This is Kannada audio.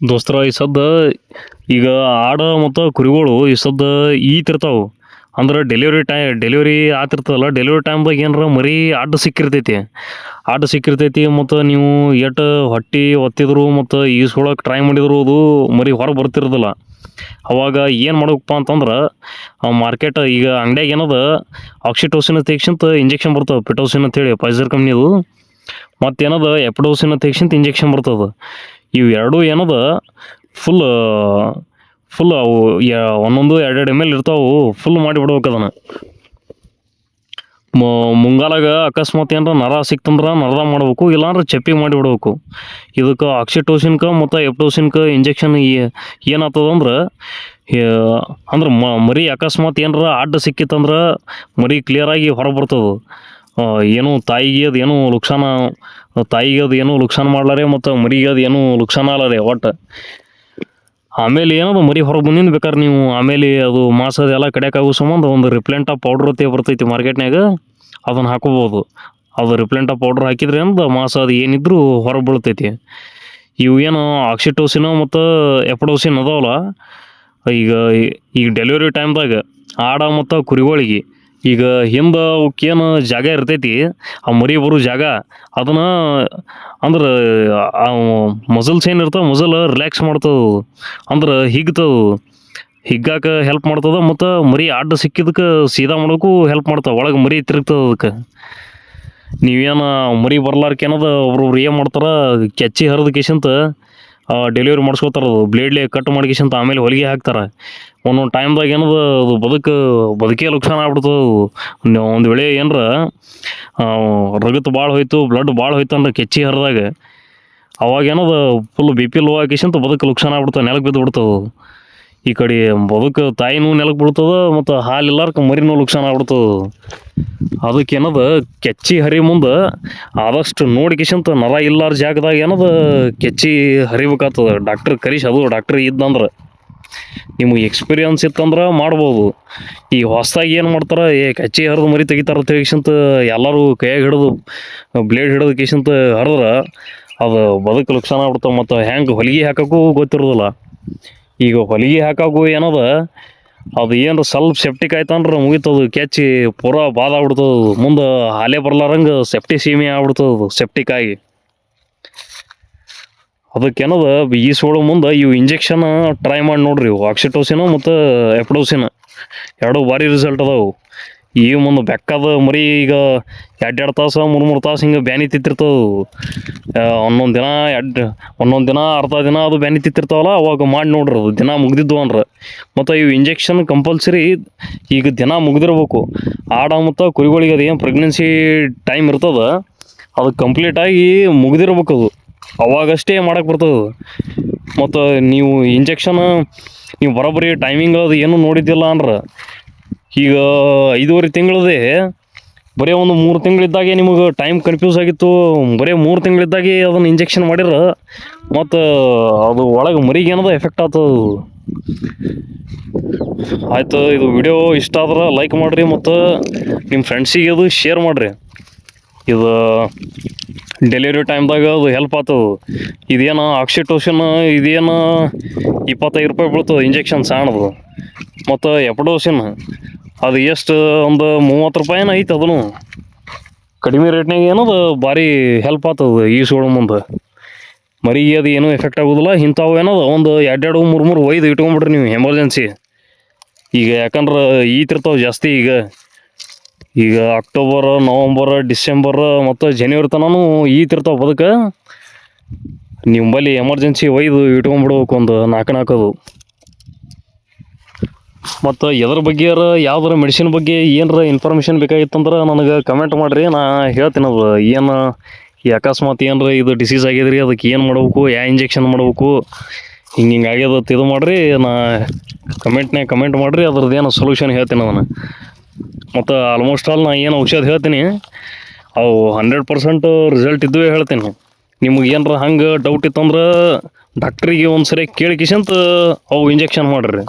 ದೋಸ್ತರ, ಈ ಸದ್ದ ಈಗ ಆಡ ಮತ್ತು ಕುರಿಗಳು ಈ ಸದ್ದ ಈತಿರ್ತಾವೆ ಅಂದ್ರೆ ಡೆಲಿವರಿ ಟೈ ಡೆಲಿವರಿ ಆತಿರ್ತದಲ್ಲ ಡೆಲಿವರಿ ಟೈಮ್ದಾಗ ಏನಾರ ಮರಿ ಅಡ್ಡ ಸಿಕ್ಕಿರ್ತೈತಿ. ಅಡ್ಡ ಸಿಕ್ಕಿರ್ತೈತಿ ಮತ್ತು ನೀವು ಎಷ್ಟು ಹೊಟ್ಟೆ ಒತ್ತಿದ್ರು ಮತ್ತು ಈಸ್ಕೊಳಕ್ಕೆ ಟ್ರೈ ಮಾಡಿದ್ರು ಅದು ಮರಿ ಹೊರ ಬರ್ತಿರೋದಿಲ್ಲ. ಅವಾಗ ಏನು ಮಾಡಬೇಕಪ್ಪ ಅಂತಂದ್ರೆ ಮಾರ್ಕೆಟ್ ಈಗ ಅಂಗಡಿಯಾಗ ಏನದ ಆಕ್ಸಿಟೋಸಿನ ತೆಗ್ಸಿಂತ ಇಂಜೆಕ್ಷನ್ ಬರ್ತವೆ ಪಿಟೋಸಿನ್ ಅಂತೇಳಿ ಪೈಸರ್ ಕಂಪ್ನಿದು ಮತ್ತೇನದ ಎಪ್ಡೋಸಿನ್ ತೆಗ್ಸಿಂತ ಇಂಜೆಕ್ಷನ್ ಬರ್ತದೆ. ಇವು ಎರಡೂ ಏನದ? ಫುಲ್ ಫುಲ್ ಅವು ಒಂದೊಂದು ಎರಡೆರಡು ಎಂ ಎಲ್ ಇರ್ತಾವು ಫುಲ್ ಮಾಡಿ ಬಿಡ್ಬೇಕು ಅದನ್ನು. ಮುಂಗಾಲಾಗ ಅಕಸ್ಮಾತ್ ಏನಾರ ನರ ಸಿಕ್ತಂದ್ರೆ ನರದ ಮಾಡ್ಬೇಕು, ಇಲ್ಲಾಂದ್ರೆ ಚಪ್ಪಿ ಮಾಡಿಬಿಡ್ಬೇಕು ಇದಕ್ಕೆ ಆಕ್ಸಿಟೋಸಿನ್ಕ ಮತ್ತು ಎಪ್ಟೋಸಿನ್ಕ ಇಂಜೆಕ್ಷನ್ ಏನಾಗ್ತದಂದ್ರೆ ಅಂದ್ರೆ ಮ, ಮರಿ ಅಕಸ್ಮಾತ್ ಏನಾರ ಅಡ್ಡ ಸಿಕ್ಕಿತ್ತಂದ್ರೆ ಮರಿ ಕ್ಲಿಯರಾಗಿ ಹೊರಗೆ ಬರ್ತದೆ. ಏನು ತಾಯಿಗೆ ಅದು ಏನು ಲುಕ್ಸಾನ ತಾಯಿಗೆ ಅದು ಏನೂ ಲುಕ್ಸಾನ್ ಮಾಡ್ಲಾರೆ ಮತ್ತು ಮರಿಗೆ ಅದು ಏನೂ ಲುಕ್ಸಾನ ಅಲ್ಲರೆ ಒಟ್ಟು. ಆಮೇಲೆ ಏನದು ಮರಿ ಹೊರಗೆ ಬಂದಿಂದ ಬೇಕಾದ್ರೆ ನೀವು ಆಮೇಲೆ ಅದು ಮಾಸ ಅದೆಲ್ಲ ಕಡೆಯಕ್ಕಾಗೋ ಸಂಬಂಧ ಒಂದು ರಿಪ್ಲೆಂಟ ಪೌಡ್ರ್ ಅಂತ ಬರ್ತೈತಿ ಮಾರ್ಕೆಟ್ನಾಗ ಅದನ್ನು ಹಾಕೋಬೋದು. ಅದು ರಿಪ್ಲೆಂಟ ಪೌಡ್ರ್ ಹಾಕಿದ್ರೆ ಅಂದ್ರೆ ಮಾಸ ಅದು ಏನಿದ್ರೂ ಹೊರಗೆ ಬೀಳ್ತೈತಿ. ಇವು ಏನು ಆಕ್ಸಿಟೋಸಿನ ಮತ್ತು ಎಪಡೋಸಿನ್ ಅದಾವಲ್ಲ, ಈಗ ಈಗ ಡೆಲಿವರಿ ಟೈಮ್ದಾಗ ಆಡ ಮತ್ತು ಕುರಿಗಳಿಗೆ ಈಗ ಹಿಂದೆ ಅವಕ್ಕೇನು ಜಾಗ ಇರ್ತೈತಿ, ಆ ಮರಿ ಬರೋ ಜಾಗ, ಅದನ್ನ ಅಂದ್ರೆ ಮಸಲ್ಸ್ ಏನು ಇರ್ತಾವೆ ಮಸಲ್ ರಿಲ್ಯಾಕ್ಸ್ ಮಾಡ್ತದೆ, ಅಂದ್ರೆ ಹಿಗ್ತದ, ಹಿಗ್ಗಾಕ ಹೆಲ್ಪ್ ಮಾಡ್ತದೆ, ಮತ್ತು ಮರಿ ಅಡ್ಡ ಸಿಕ್ಕಿದಕ್ಕೆ ಸೀದಾ ಮಾಡೋಕ್ಕೂ ಹೆಲ್ಪ್ ಮಾಡ್ತವೆ ಒಳಗೆ ಮರಿ ತಿರುಗ್ತದೆ ಅದಕ್ಕೆ. ನೀವೇನು ಮರಿ ಬರ್ಲಾರ್ಕೇನದ ಒಬ್ರೊಬ್ರು ಏನು ಮಾಡ್ತಾರೆ, ಕೆಚ್ಚಿ ಹರಿದ ಕೇಸಂತ ಡೆಲಿವರಿ ಮಾಡಿಸ್ಕೋತಾರ ಅದು. ಬ್ಲೇಡ್ಲಿ ಕಟ್ ಮಾಡ್ಕೇಶಂತ ಆಮೇಲೆ ಹೊಲಿಗೆ ಹಾಕ್ತಾರೆ. ಒಂದೊಂದು ಟೈಮ್ದಾಗ ಏನದು ಅದು ಬದುಕು, ಬದುಕೇ ಲುಕ್ಸಾನ ಆಗ್ಬಿಡ್ತದೆ ಒಂದು ವೇಳೆ ಏನರ ರಗತ್ ಭಾಳ ಹೋಯ್ತು ಬ್ಲಡ್ ಭಾಳ ಹೋಯ್ತು ಅಂದ್ರೆ ಕೆಚ್ಚಿ ಹರಿದಾಗ ಅವಾಗ ಏನದು ಫುಲ್ ಬಿ ಪಿ ಲೋ ಹಾಕಿಶಂತ ಬದುಕು ಲುಕ್ಸಾನ ಆಗ್ಬಿಡ್ತದೆ ನೆಲಕ್ಕೆ ಬಿದ್ದು ಬಿಡ್ತದೆ. ಈ ಕಡೆ ಬದುಕು ತಾಯಿನೂ ನೆಲಕ್ಕೆ ಬಿಡ್ತದೆ ಮತ್ತು ಇಲ್ಲಾರ್ಕ ಮರಿನೂ ಲುಕ್ಸಾನ ಆಗ್ಬಿಡ್ತದೆ ಅದಕ್ಕೆ ಏನದ ಕೆಚ್ಚಿ ಹರಿ ಮುಂದೆ ಆದಷ್ಟು ನೋಡಿಕಿಶಂತ ನರ ಇಲ್ಲಾರ ಜಾಗದಾಗ ಏನದ ಕೆಚ್ಚಿ ಹರಿಬೇಕಾಗ್ತದೆ ಡಾಕ್ಟ್ರ್ ಕರೀಶ್ ಅದು ಡಾಕ್ಟ್ರ್ ಇದ್ದಂದ್ರೆ ನಿಮಗೆ ಎಕ್ಸ್ಪೀರಿಯನ್ಸ್ ಇತ್ತಂದ್ರೆ ಮಾಡ್ಬೋದು. ಈ ಹೊಸದಾಗಿ ಏನು ಮಾಡ್ತಾರೆ, ಏ ಕಚ್ಚಿ ಹರಿದು ಮರಿ ತೆಗಿತಾರ ತೆಗಿಸಂತ ಎಲ್ಲರೂ ಕೈಯಾಗ ಹಿಡಿದು ಬ್ಲೇಡ್ ಹಿಡಿದು ಕಿಸಂತ ಹರಿದ್ರೆ ಅದು ಬದುಕು ಲುಕ್ಸಾನ ಆಗ್ಬಿಡ್ತಾವೆ ಮತ್ತು ಹೆಂಗೆ ಹೊಲಿಗೆ ಹಾಕೋಕ್ಕೂ ಗೊತ್ತಿರೋದಿಲ್ಲ. ಈಗ ಹೊಲಿಗೆ ಹಾಕೋಕ್ಕೂ ಏನದ ಅದು ಏನು ಸ್ವಲ್ಪ ಸೆಪ್ಟಿಕ್ ಆಯ್ತಂದ್ರೆ ಮುಗಿತದು. ಕೆಚ್ಚಿ ಪೂರಾ ಬಾದ ಆಗ್ಬಿಡ್ತದ ಮುಂದೆ ಹಾಲೆ ಬರ್ಲಾರಂಗೆ ಸೇಫ್ಟಿ ಸೀಮೆ ಆಗ್ಬಿಡ್ತದೆ ಸೆಪ್ಟಿಕ್ ಆಗಿ ಅದಕ್ಕೇನದ ಈಸೋಳ ಮುಂದೆ ಇವು ಇಂಜೆಕ್ಷನ್ ಟ್ರೈ ಮಾಡಿ ನೋಡ್ರಿ, ಇವು ಆಕ್ಸಿಟೋಸಿನ ಮತ್ತು ಎಪ್ಡೋಸಿನ ಎರಡು ಭಾರಿ ರಿಸಲ್ಟ್ ಅದಾವು. ಈ ಮುಂದೆ ಬೆಕ್ಕದ ಮರಿ ಈಗ ಎರಡು ತಾಸು, ಮೂರು ಮೂರು ತಾಸು ಹಿಂಗೆ ಬ್ಯಾನಿ ತಿತ್ತಿರ್ತವೆ ಒಂದೊಂದು ದಿನ ಎರಡು, ಒಂದೊಂದು ದಿನ ಅರ್ಧ ದಿನ ಅದು ಬ್ಯಾನಿ ತಿತ್ತಿರ್ತಾವಲ್ಲ, ಅವಾಗ ಮಾಡಿ ನೋಡ್ರಿ ಅದು ದಿನ ಮುಗ್ದಿದ್ದು ಅಂದ್ರೆ. ಮತ್ತು ಇವು ಇಂಜೆಕ್ಷನ್ ಕಂಪಲ್ಸರಿ ಈಗ ದಿನ ಮುಗ್ದಿರ್ಬೇಕು. ಆಡ ಮತ್ತು ಕುರಿಗಳಿಗೆ ಅದು ಏನು ಪ್ರೆಗ್ನೆನ್ಸಿ ಟೈಮ್ ಇರ್ತದ, ಅದು ಕಂಪ್ಲೀಟಾಗಿ ಮುಗ್ದಿರ್ಬೇಕು ಅದು. ಅವಾಗಷ್ಟೇ ಮಾಡಕ್ಕೆ ಬರ್ತದೆ ಮತ್ತು ನೀವು ಇಂಜೆಕ್ಷನ್ ನೀವು ಬರೋಬ್ಬರಿ ಟೈಮಿಂಗ್ ಅದು ಏನೂ ನೋಡಿದ್ದಿಲ್ಲ ಅಂದ್ರೆ ಈಗ ಐದೂವರೆ ತಿಂಗಳದೇ ಬರೀ ಒಂದು ಮೂರು ತಿಂಗಳಿದ್ದಾಗೆ ನಿಮಗೆ ಟೈಮ್ ಕನ್ಫ್ಯೂಸ್ ಆಗಿತ್ತು. ಬರೀ ಮೂರು ತಿಂಗಳಿದ್ದಾಗೆ ಅದನ್ನು ಇಂಜೆಕ್ಷನ್ ಮಾಡಿದ್ರೆ ಮತ್ತು ಅದು ಒಳಗೆ ಮರಿಗೆ ಏನದ ಎಫೆಕ್ಟ್ ಆಗ್ತದೆ ಆಯಿತು, ಇದು ವಿಡಿಯೋ ಇಷ್ಟ ಆದ್ರೆ ಲೈಕ್ ಮಾಡಿರಿ ಮತ್ತು ನಿಮ್ಮ ಫ್ರೆಂಡ್ಸಿಗೆ ಅದು ಶೇರ್ ಮಾಡಿರಿ. ಇದು ಡೆಲಿವರಿ ಟೈಮ್ದಾಗ ಅದು ಹೆಲ್ಪ್ ಆಗ್ತದೆ ಇದೇನು ಆಕ್ಸಿಟೋಷನ್ ಇದೇನು ಇಪ್ಪತ್ತೈದು ರೂಪಾಯಿ ಬೀಳ್ತದೆ ಇಂಜೆಕ್ಷನ್ ಸಾಣದು. ಮತ್ತು ಎಪಡೋಸಿನ್ ಅದು ಎಷ್ಟು ಒಂದು ಮೂವತ್ತು ರೂಪಾಯಿನ ಐತೆ ಅದನ್ನು. ಕಡಿಮೆ ರೇಟ್ನಾಗ ಏನದು, ಭಾರಿ ಹೆಲ್ಪ್ ಆಗ್ತದೆ ಈ ಸೋಳು ಮುಂದೆ. ಮರಿ ಅದು ಏನೂ ಎಫೆಕ್ಟ್ ಆಗೋದಿಲ್ಲ, ಇಂಥವು ಏನದ, ಒಂದು ಎರಡೆರಡು, ಮೂರು ಮೂರು ಒಯ್ದು ಇಟ್ಕೊಂಬಿಡ್ರಿ ನೀವು ಎಮರ್ಜೆನ್ಸಿ ಈಗ ಯಾಕಂದ್ರೆ ಈತಿರ್ತಾವೆ ಜಾಸ್ತಿ ಈಗ. ಈಗ ಅಕ್ಟೋಬರ್ ನವಂಬರ್ ಡಿಸೆಂಬರ್ ಮತ್ತು ಜನವರಿ ತನೂ ಈತಿರ್ತಾವೆ ನಿಮ್ಮ ಬಳಿ ಎಮರ್ಜೆನ್ಸಿ ಒಯ್ದು ಇಟ್ಕೊಂಡ್ಬಿಡ್ಬೇಕು ಒಂದು ನಾಲ್ಕು ನಾಲ್ಕದು ಮತ್ತು ಎದ್ರ ಬಗ್ಗೆ ಯಾವ್ದಾರ ಮೆಡಿಸಿನ್ ಬಗ್ಗೆ ಏನಾರ ಇನ್ಫಾರ್ಮೇಷನ್ ಬೇಕಾಗಿತ್ತಂದ್ರೆ ನನಗೆ ಕಮೆಂಟ್ ಮಾಡಿರಿ. ನಾ ಹೇಳ್ತೀನಿ ಅದು. ಏನು ಈ ಅಕಸ್ಮಾತ್ ಏನಾರ ಇದು ಡಿಸೀಸ್ ಆಗಿದ್ರಿ ಅದಕ್ಕೆ ಏನು ಮಾಡ್ಬೇಕು ಯಾವ ಇಂಜೆಕ್ಷನ್ ಮಾಡ್ಬೇಕು, ಹಿಂಗೆ ಹಿಂಗೆ ಆಗ್ಯದ ಇದು ಮಾಡಿರಿ. ನಾ ಕಮೆಂಟ್ನಾಗ ಕಮೆಂಟ್ ಮಾಡಿರಿ ಅದ್ರದ್ದು ಏನು ಸೊಲ್ಯೂಷನ್ ಹೇಳ್ತೀನಿ ಅದನ್ನು. ಮತ್ತು ಆಲ್ಮೋಸ್ಟ್ ಆಲ್ ನಾ ಏನು ಔಷಧ ಹೇಳ್ತೀನಿ, ಅವು ಹಂಡ್ರೆಡ್ ಪರ್ಸೆಂಟ್ ರಿಸಲ್ಟ್ ಇದ್ದುವೇ ಹೇಳ್ತೀನಿ. ನಿಮ್ಗೆ ಏನರ ಹಂಗೆ ಡೌಟ್ ಇತ್ತಂದ್ರೆ ಡಾಕ್ಟ್ರಿಗೆ ಒಂದು ಸರಿ ಕೇಳಿ ಕಿಸಂತ ಅವು ಇಂಜೆಕ್ಷನ್ ಮಾಡಿರಿ.